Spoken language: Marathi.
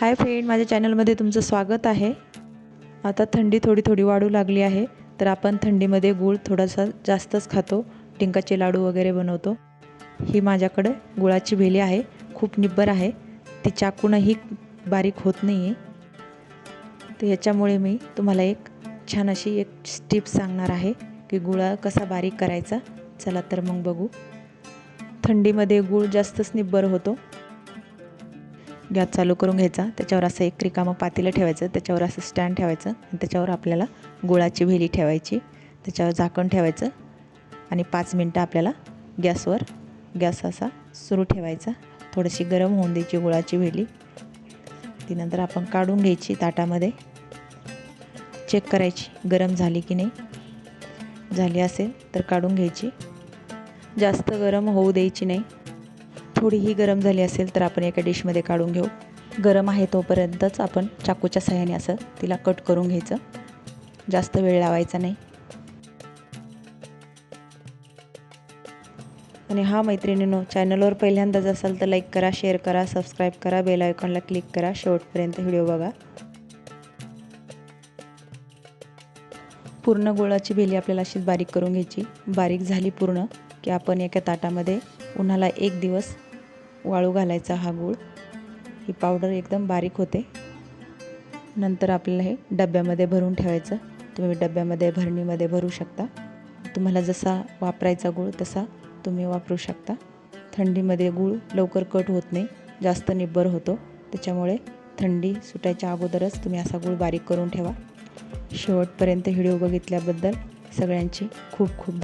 हाय फ्रेंड माझ्या चॅनलमध्ये तुमचं स्वागत आहे. आता थंडी थोडी थोडी वाढू लागली आहे तर आपण थंडीमध्ये गूळ थोडासा जास्तच खातो. टिंकाचे लाडू वगैरे बनवतो. ही माझ्याकडे गुळाची भेली आहे खूप निब्बर आहे. ती चाकूनही बारीक होत नाही आहे तर याच्यामुळे मी तुम्हाला एक छान अशी एक स्टिप सांगणार आहे की गुळा कसा बारीक करायचा. चला तर मग बघू. थंडीमध्ये गूळ जास्तच निब्बर होतो. गॅस चालू करून घ्यायचा. त्याच्यावर असं एक रिकामं पातेलं ठेवायचं. त्याच्यावर असं स्टँड ठेवायचं. आणि त्याच्यावर आपल्याला गुळाची भेली ठेवायची. त्याच्यावर झाकण ठेवायचं. आणि पाच मिनटं आपल्याला गॅसवर गॅस असा सुरू ठेवायचा. थोडीशी गरम होऊन द्यायची गुळाची भेली. ती नंतर आपण काढून घ्यायची ताटामध्ये. चेक करायची गरम झाली की नाही. झाली असेल तर काढून घ्यायची. जास्त गरम होऊ द्यायची नाही. थोडीही गरम झाली असेल तर आपण एका डिशमध्ये काढून घेऊ. गरम आहे तोपर्यंतच आपण चाकूच्या सहाय्याने असं तिला कट करून घ्यायचं. जास्त वेळ लावायचा नाही. आणि हा मैत्रिणीनो चॅनलवर पहिल्यांदाच असाल तर लाईक करा शेअर करा सबस्क्राईब करा बेल आयकॉनला क्लिक करा शेवटपर्यंत व्हिडिओ बघा. पूर्ण गोळाची भेली आपल्याला अशीच बारीक करून घ्यायची. बारीक झाली पूर्ण की आपण एका ताटामध्ये उन्हाला एक दिवस वाळू घालायचा हा गूळ. ही पावडर एकदम बारीक होते. नंतर आपल्याला हे डब्यामध्ये भरून ठेवायचं. तुम्ही डब्यामध्ये भरणीमध्ये भरू शकता. तुम्हाला जसा वापरायचा गूळ तसा तुम्ही वापरू शकता. थंडीमध्ये गूळ लवकर कट होत नाही जास्त निब्बर होतो. त्याच्यामुळे थंडी सुटायच्या अगोदरच तुम्ही असा गूळ बारीक करून ठेवा. शेवटपर्यंत व्हिडिओ बघितल्याबद्दल सगळ्यांची खूप खूप